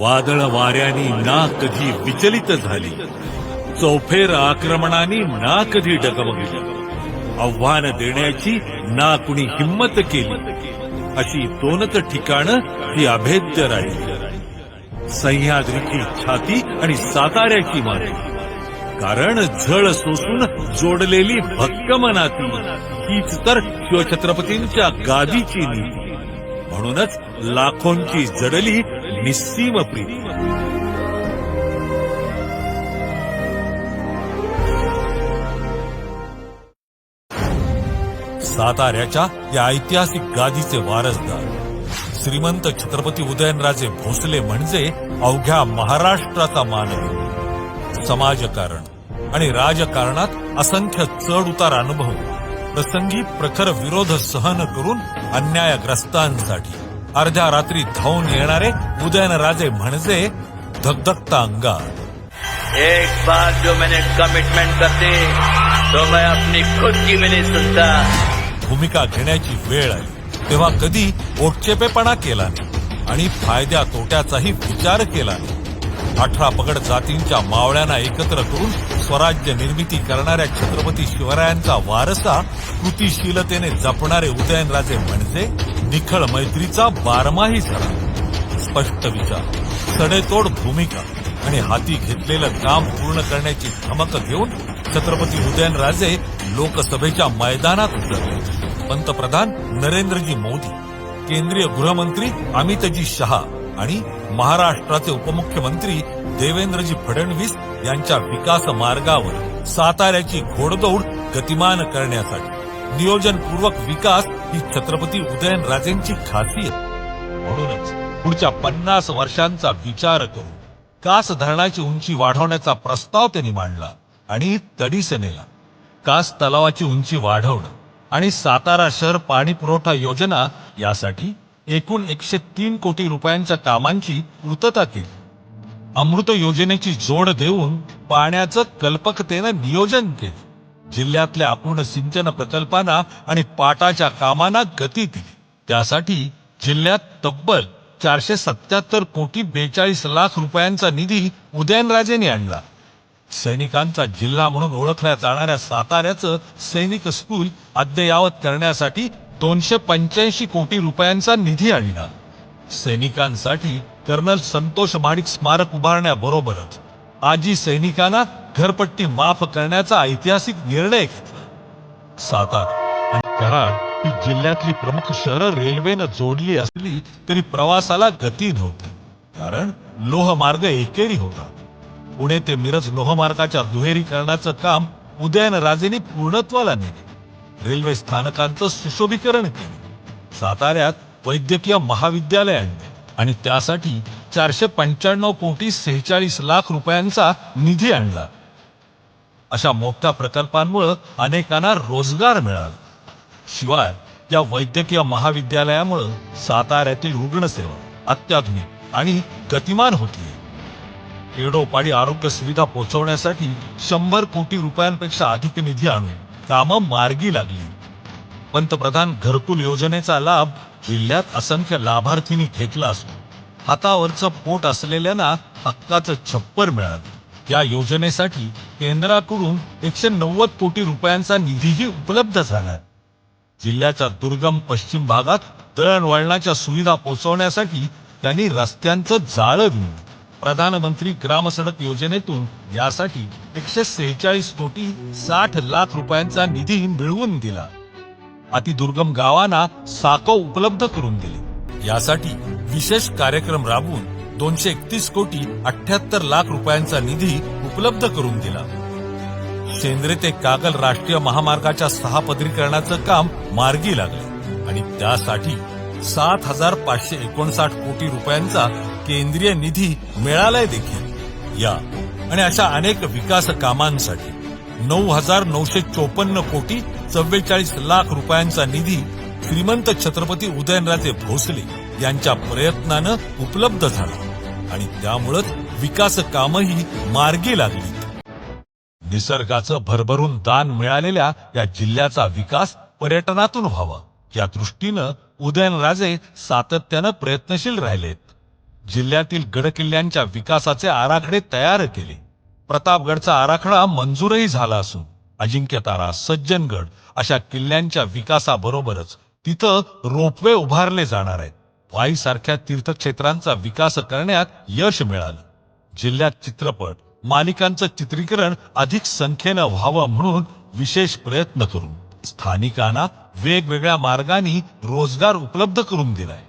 वादळ वाऱ्यानी ना कधी विचलित झाली. चौफेर आक्रमणाने ना कधी डगमगली. आव्हान देण्याची ना कुणी हिंमत केली. अशी दोनच ठिकाणं ही अभेद्य राहिली. सह्याद्रीची छाती आणि साताऱ्याची माती. कारण झळ सोसून जोडलेली भक्कम नाती हीच तर शिवछत्रपतींच्या गादीची नीती. म्हणूनच लाखोंची जडली निस्सीम प्रीती. साताऱ्याच्या या ऐतिहासिक गादीचे वारसदार श्रीमंत छत्रपती उदयनराजे भोसले म्हणजे अवघ्या महाराष्ट्राचा मानवी समाजकारण आणि राजकारणात असंख्य चढ उतार अनुभव प्रसंगी प्रखर विरोध सहन करून अन्यायग्रस्तांसाठी. अर्ध्या रात्री धावून येणारे उदयनराजे म्हणजे धगधगता अंगार. एक बार जो मैंने कमिटमेंट कर दी तो मैं अपनी खुद की नहीं सुनता। भूमिका घेण्याची वेळ आली. तेव्हा कधी ओटचेपेपणा केला नाही आणि फायद्या तोट्याचाही विचार केला नाही. अठरा पगड जातींच्या मावळ्यांना एकत्र करून स्वराज्य निर्मिती करणाऱ्या छत्रपती शिवरायांचा वारसा कृतिशीलतेने जपणारे उदयनराजे म्हणजे निखळ मैत्रीचा बारमाही झाला स्पष्ट विचार सडेतोड भूमिका आणि हाती घेतलेलं काम पूर्ण करण्याची धमक घेऊन छत्रपती उदयनराजे लोकसभेच्या मैदानात उतरले. पंतप्रधान नरेंद्रजी मोदी केंद्रीय गृहमंत्री अमितजी शहा आणि महाराष्ट्राचे उपमुख्यमंत्री देवेंद्रजी फडणवीस यांच्या विकास मार्गावर साताऱ्याची घोडदौड गतिमान करण्यासाठी. नियोजनपूर्वक विकास ही छत्रपती उदयनराजेंची खासियत. म्हणूनच पुढच्या पन्नास वर्षांचा विचार करून कास धरणाची उंची वाढवण्याचा प्रस्ताव त्यांनी मांडला आणि तडीस नेला कास तलावाची उंची वाढवणं आणि सातारा शहर पाणी पुरवठा योजना यासाठी एकूण एकशे तीन कोटी रुपयांच्या कामांची पूर्तता केली. अमृत योजनेची जोड देऊन पाण्याचं कल्पकतेनं नियोजन केलं. जिल्ह्यातल्या अपूर्ण सिंचन प्रकल्पांना आणि पाटाच्या कामांना गती दिली. त्यासाठी जिल्ह्यात तब्बल चारशे सत्याहत्तर कोटी बेचाळीस लाख रुपयांचा निधी उदयनराजेंनी आणला. सैनिकांचा जिल्हा म्हणून ओळखल्या जाणाऱ्या साताऱ्याचं सैनिक स्कूल अद्ययावत करण्यासाठी दोनशे पंच्याऐंशी कोटी रुपयांचा निधी आणला. सैनिकांसाठी कर्नल संतोष माणिक स्मारक उभारण्याबरोबरच आजी सैनिकांना घरपट्टी माफ करण्याचा ऐतिहासिक निर्णय घेतला. सातारा आणि कराड ही जिल्ह्यातली प्रमुख शहरं रेल्वेनं जोडली असली तरी प्रवासाला गती नव्हती. कारण लोहमार्ग एकेरी होता. पुणे ते मिरज लोहमार्गाच्या दुहेरीकरणाचं काम उदयनराजेंनी पूर्णत्वाला नेले. रेल्वे स्थानकांचं सुशोभीकरण केले. साताऱ्यात वैद्यकीय महाविद्यालय आणले आणि त्यासाठी चारशे पंच्याण्णव कोटी सेहेचाळीस लाख रुपयांचा निधी आणला. अशा मोठ्या प्रकल्पांमुळे अनेकांना रोजगार मिळाला. शिवाय या वैद्यकीय महाविद्यालयामुळे साताऱ्यातील रुग्णसेवा अत्याधुनिक आणि गतिमान होती. खेडोपाडी आरोग्य सुविधा पोहोचवण्यासाठी शंभर कोटी रुपयांपेक्षा अधिक निधी आणून कामं मार्गी लागली. पंतप्रधान घरकुल योजनेचा लाभ जिल्ह्यात असंख्य लाभार्थींनी घेतला असतो. हातावरचं पोट असलेल्यांना हक्काचं छप्पर मिळालं. या योजनेसाठी केंद्राकडून एकशे नव्वद कोटी रुपयांचा निधीही उपलब्ध झाला. जिल्ह्याच्या दुर्गम पश्चिम भागात दळणवळणाच्या सुविधा पोहोचवण्यासाठी त्यांनी रस्त्यांचं जाळं विणलं प्रधानमंत्री ग्रामसडक योजनेतून यासाठी एकशे सेहेचाळीस कोटी साठ लाख रुपयांचा निधी मिळवून दिला. अतिदुर्गम गावांना साको उपलब्ध करून दिले. यासाठी विशेष कार्यक्रम राबवून दोनशे एकतीस कोटी अठ्याहत्तर लाख रुपयांचा निधी उपलब्ध करून दिला. शेंद्रे ते कागल राष्ट्रीय महामार्गाच्या सहापदरीकरणाचं काम मार्गी लागलं आणि त्यासाठी सात हजार पाचशे एकोणसाठ कोटी रुपयांचा केंद्रीय निधी मिळालाय देखील. या. आणि अशा अनेक विकास कामांसाठी नऊ हजार नऊशे चोपन्न कोटी चव्वेचाळीस लाख रुपयांचा निधी श्रीमंत छत्रपती उदयनराजे भोसले यांच्या प्रयत्नानं उपलब्ध झाला. आणि त्यामुळंच विकास कामही मार्गी लागली निसर्गाचं भरभरून दान मिळालेल्या या जिल्ह्याचा विकास पर्यटनातून व्हावा. या दृष्टीनं उदयनराजे सातत्यानं प्रयत्नशील राहिलेत. जिल्ह्यातील गडकिल्ल्यांच्या विकासाचे आराखडे तयार केले. प्रतापगडचा आराखडा मंजूरही झाला असून अजिंक्यतारा सज्जनगड अशा किल्ल्यांच्या विकासाबरोबरच तिथं रोपवे उभारले जाणार आहेत. वाईसारख्या तीर्थक्षेत्रांचा विकास करण्यात यश मिळालं. जिल्ह्यात चित्रपट मालिकांचं चित्रीकरण अधिक संख्येनं व्हावं म्हणून विशेष प्रयत्न करून स्थानिकांना वेगवेगळ्या मार्गांनी रोजगार उपलब्ध करून दिलाय.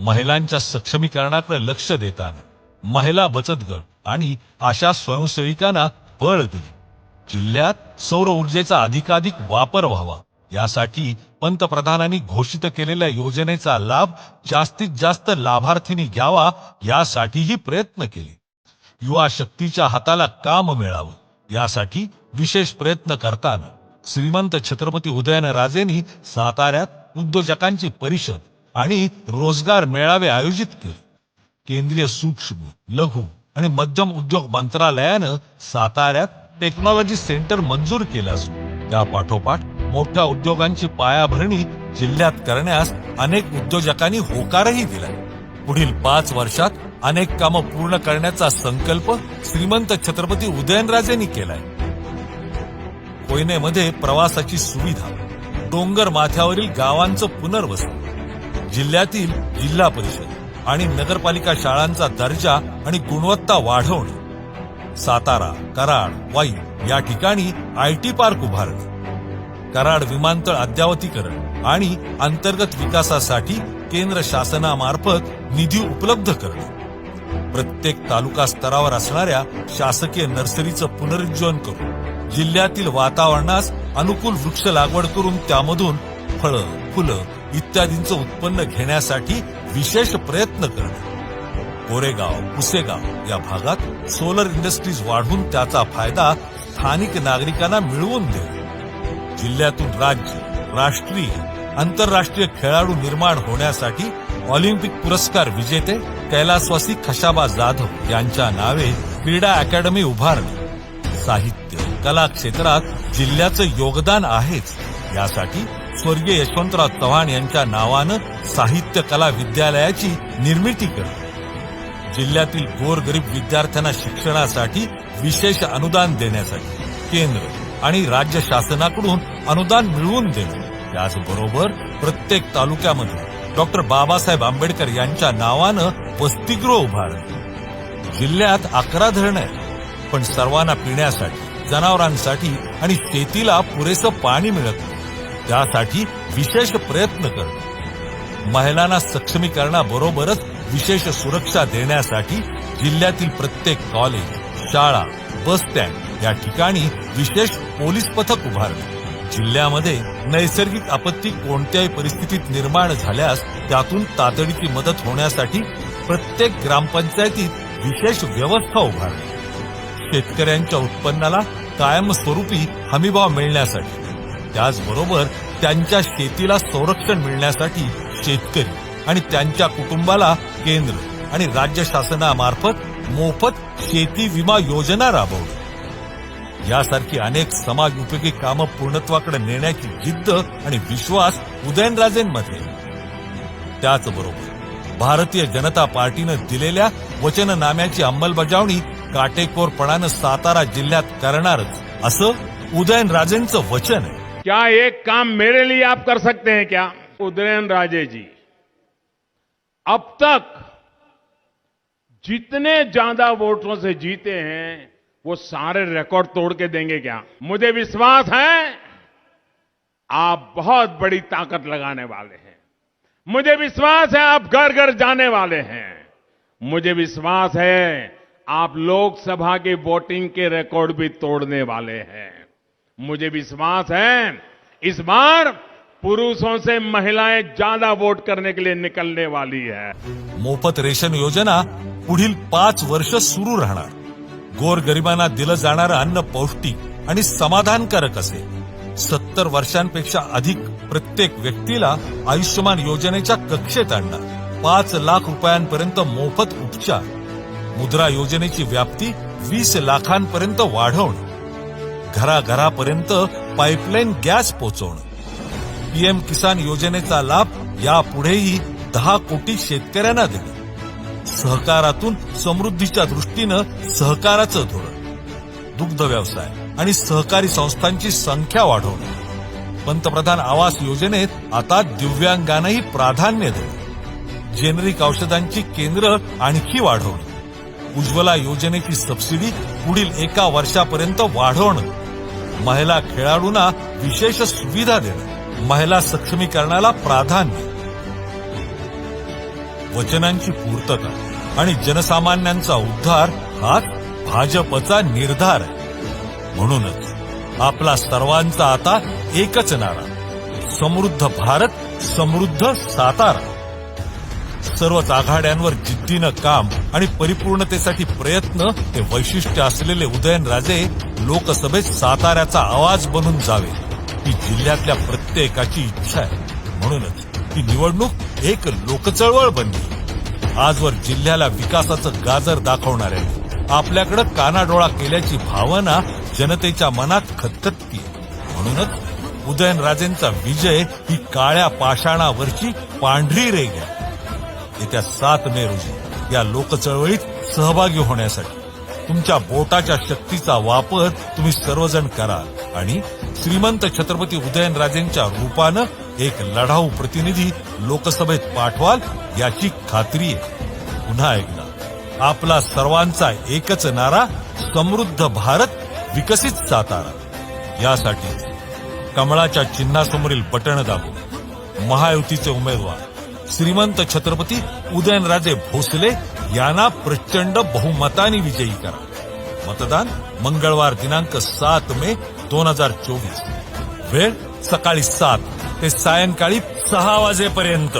महिलांच्या सक्षमीकरणाकडे लक्ष देताना महिला बचत गट आणि अशा स्वयंसेविकांना बळ दिली. जिल्ह्यात सौर ऊर्जेचा अधिकाधिक वापर व्हावा. यासाठी पंतप्रधानांनी घोषित केलेल्या योजनेचा लाभ जास्तीत जास्त लाभार्थींनी घ्यावा यासाठीही प्रयत्न केले. युवा शक्तीच्या हाताला काम मिळावं यासाठी विशेष प्रयत्न करताना श्रीमंत छत्रपती उदयनराजेंनी साताऱ्यात उद्योजकांची परिषद आणि रोजगार मेळावे आयोजित केले. केंद्रीय सूक्ष्म लघु आणि मध्यम उद्योग मंत्रालयानं साताऱ्यात टेक्नॉलॉजी सेंटर मंजूर केलं असून त्या पाठोपाठ मोठ्या उद्योगांची पायाभरणी जिल्ह्यात करण्यास अनेक उद्योजकांनी होकारही दिला. पुढील पाच वर्षात अनेक कामं पूर्ण करण्याचा संकल्प श्रीमंत छत्रपती उदयनराजेंनी केलाय. कोयनेमध्ये प्रवासाची सुविधा डोंगर माथ्यावरील गावांचं पुनर्वसन जिल्ह्यातील जिल्हा परिषद आणि नगरपालिका शाळांचा दर्जा आणि गुणवत्ता वाढवणे. सातारा कराड वाई या ठिकाणी आय टी पार्क उभारणे. कराड विमानतळ अद्यावतीकरण आणि अंतर्गत विकासासाठी केंद्र शासनामार्फत निधी उपलब्ध करणे. प्रत्येक तालुका स्तरावर असणाऱ्या शासकीय नर्सरीचं पुनरुज्जीवन करून जिल्ह्यातील वातावरणास अनुकूल वृक्ष लागवड करून त्यामधून फळं फुलं इत्यादींचं उत्पन्न घेण्यासाठी विशेष प्रयत्न करणे. कोरेगाव पुसेगाव या भागात सोलर इंडस्ट्रीज वाढवून त्याचा फायदा स्थानिक नागरिकांना मिळवून देणे. जिल्ह्यातून राज्य राष्ट्रीय आंतरराष्ट्रीय खेळाडू निर्माण होण्यासाठी ऑलिम्पिक पुरस्कार विजेते कैलासवासी खशाबा जाधव यांच्या नावे क्रीडा अकॅडमी उभारणे साहित्य कला क्षेत्रात जिल्ह्याचं योगदान आहेच. यासाठी स्वर्गीय यशवंतराव चव्हाण यांच्या नावानं साहित्य कला विद्यालयाची निर्मिती करते. जिल्ह्यातील गोरगरीब विद्यार्थ्यांना शिक्षणासाठी विशेष अनुदान देण्यासाठी केंद्र आणि राज्य शासनाकडून अनुदान मिळवून देणे त्याचबरोबर प्रत्येक तालुक्यामध्ये डॉक्टर बाबासाहेब आंबेडकर यांच्या नावानं वसतिगृह उभारणे जिल्ह्यात अकरा धरणं आहेत. पण सर्वांना पिण्यासाठी जनावरांसाठी आणि शेतीला पुरेसं पाणी मिळत नाही. त्यासाठी विशेष प्रयत्न करणे महिलांना सक्षमीकरणाबरोबरच विशेष सुरक्षा देण्यासाठी जिल्ह्यातील प्रत्येक कॉलेज शाळा बस स्टँड या ठिकाणी विशेष पोलीस पथक उभारणे जिल्ह्यामध्ये नैसर्गिक आपत्ती कोणत्याही परिस्थितीत निर्माण झाल्यास त्यातून तातडीची मदत होण्यासाठी प्रत्येक ग्रामपंचायतीत विशेष व्यवस्था उभारणे शेतकऱ्यांच्या उत्पन्नाला कायमस्वरूपी हमीभाव मिळण्यासाठी त्याचबरोबर त्यांच्या शेतीला संरक्षण मिळण्यासाठी शेतकरी आणि त्यांच्या कुटुंबाला केंद्र आणि राज्य शासनामार्फत मोफत शेती विमा योजना राबवली. यासारखी अनेक समाज उपयोगी कामं पूर्णत्वाकडे नेण्याची जिद्द आणि विश्वास उदयनराजेंमध्ये. त्याचबरोबर भारतीय जनता पार्टीनं दिलेल्या वचननाम्याची अंमलबजावणी काटेकोरपणानं सातारा जिल्ह्यात करणारच असं उदयनराजेंचं वचन आहे. क्या एक काम मेरे लिए आप कर सकते हैं क्या? उदयन राजे जी, अब तक जितने ज़्यादा वोटों से जीते हैं, वो सारे रिकॉर्ड तोड़ के देंगे क्या? मुझे विश्वास है, आप बहुत बड़ी ताकत लगाने वाले हैं। मुझे विश्वास है, आप घर घर जाने वाले हैं। मुझे विश्वास है, आप लोकसभा की वोटिंग के रिकॉर्ड भी तोड़ने वाले हैं। मुझे विश्वास है। इस बार पुरुषों से महिलाएं ज्यादा वोट करने के लिए निकलने वाली है। मोफत रेशन योजना पुढील पाच वर्ष सुरू राहणार. गोरगरिबांना दिलं जाणारं अन्न पौष्टिक आणि समाधानकारक असेल. सत्तर वर्षांपेक्षा अधिक प्रत्येक व्यक्तीला आयुष्यमान योजनेच्या कक्षेत आणणार. पाच लाख रुपयांपर्यंत मोफत उपचार. मुद्रा योजनेची व्याप्ती वीस लाखांपर्यंत वाढवणं. घराघरापर्यंत पाईपलाईन गॅस पोहोचवणं पीएम किसान योजनेचा लाभ यापुढेही दहा कोटी शेतकऱ्यांना देणं. सहकारातून समृद्धीच्या दृष्टीनं सहकाराचं धोरण. दुग्ध व्यवसाय आणि सहकारी संस्थांची संख्या वाढवणं. पंतप्रधान आवास योजनेत आता दिव्यांगांनाही प्राधान्य देणं. जेनेरिक औषधांची केंद्र आणखी वाढवणं. उज्ज्वला योजनेची सबसिडी पुढील एका वर्षापर्यंत वाढवणं. महिला खेळाडूंना विशेष सुविधा देणं महिला सक्षमीकरणाला प्राधान्य वचनांची पूर्तता आणि जनसामान्यांचा उद्धार हाच भाजपचा निर्धार आहे. म्हणूनच आपला सर्वांचा आता एकच नारा समृद्ध भारत समृद्ध सातारा. सर्वच आघाड्यांवर जिद्दीनं काम आणि परिपूर्णतेसाठी प्रयत्न हे वैशिष्ट्य असलेले उदयनराजे लोकसभेत साताऱ्याचा आवाज बनून जावे ही जिल्ह्यातल्या प्रत्येकाची इच्छा आहे. म्हणूनच ही निवडणूक एक लोकचळवळ बनली. आजवर जिल्ह्याला विकासाचं गाजर दाखवणाऱ्या आपल्याकडे कानाडोळा केल्याची भावना जनतेच्या मनात खतखतती म्हणूनच उदयनराजेंचा विजय ही काळ्या पाषाणावरची पांढरी रेग आहे. येत्या सात मे रोजी या लोकचळवळीत सहभागी होण्यासाठी तुमच्या बोटाच्या शक्तीचा वापर तुम्ही सर्वजण करा आणि श्रीमंत छत्रपती उदयनराजेंच्या रूपानं एक लढाऊ प्रतिनिधी लोकसभेत पाठवाल याची खात्री आहे. पुन्हा एकदा आपला सर्वांचा एकच नारा समृद्ध भारत विकसित सातारा. यासाठी कमळाच्या चिन्हासमोरील बटण दाबून महायुतीचे उमेदवार श्रीमंत छत्रपती उदयनराजे भोसले यांना प्रचंड बहुमताने विजयी करा. मतदान मंगळवार दिनांक सात मे दोन हजार चोवीस. वेळ सकाळी सात ते सायंकाळी सहा वाजेपर्यंत.